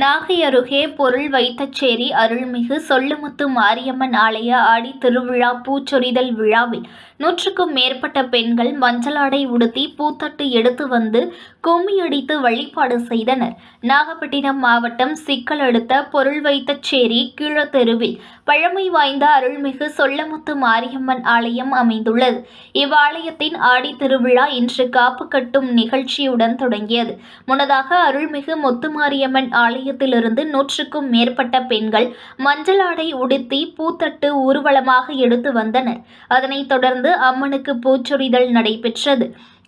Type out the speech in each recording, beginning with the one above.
நாகை அருகே பொருள் வைத்தச்சேரி அருள்மிகு சொல்லுமுத்து மாரியம்மன் ஆலய ஆடி திருவிழா பூச்சொரிதல் விழாவில் நூற்றுக்கும் மேற்பட்ட பெண்கள் மஞ்சளாடை உடுத்தி பூத்தட்டு எடுத்து வந்து கும்மியடித்து வழிபாடு செய்தனர். நாகப்பட்டினம் மாவட்டம் சிக்கல் அடுத்த பொருள் வைத்தச்சேரி கீழத்தெருவில் பழமை வாய்ந்த அருள்மிகு சொல்லமுத்து மாரியம்மன் ஆலயம் அமைந்துள்ளது. இவ்வாலயத்தின் ஆடி திருவிழா இன்று காப்பு கட்டும் நிகழ்ச்சியுடன் தொடங்கியது. முன்னதாக அருள்மிகு முத்துமாரியம்மன் ஆலயத்திலிருந்து நூற்றுக்கும் மேற்பட்ட பெண்கள் மஞ்சள் ஆடை உடுத்தி பூத்தட்டு ஊர்வலமாக எடுத்து வந்தனர். அதனைத் தொடர்ந்து அம்மனுக்கு பூச்சொரிதல் நடைபெற்றது.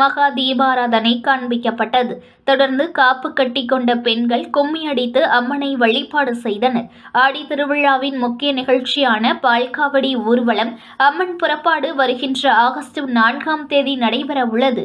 மகா தீபாராதனை காண்பிக்கப்பட்டது. தொடர்ந்து காப்பு கட்டி கொண்ட பெண்கள் கும்மி அடித்து அம்மனை வழிபாடு செய்தனர். ஆடி திருவிழாவின் முக்கிய நிகழ்ச்சியான பால்காவடி ஊர்வலம் அம்மன் புறப்பாடு வருகின்ற ஆகஸ்ட் நான்காம் தேதி நடைபெற உள்ளது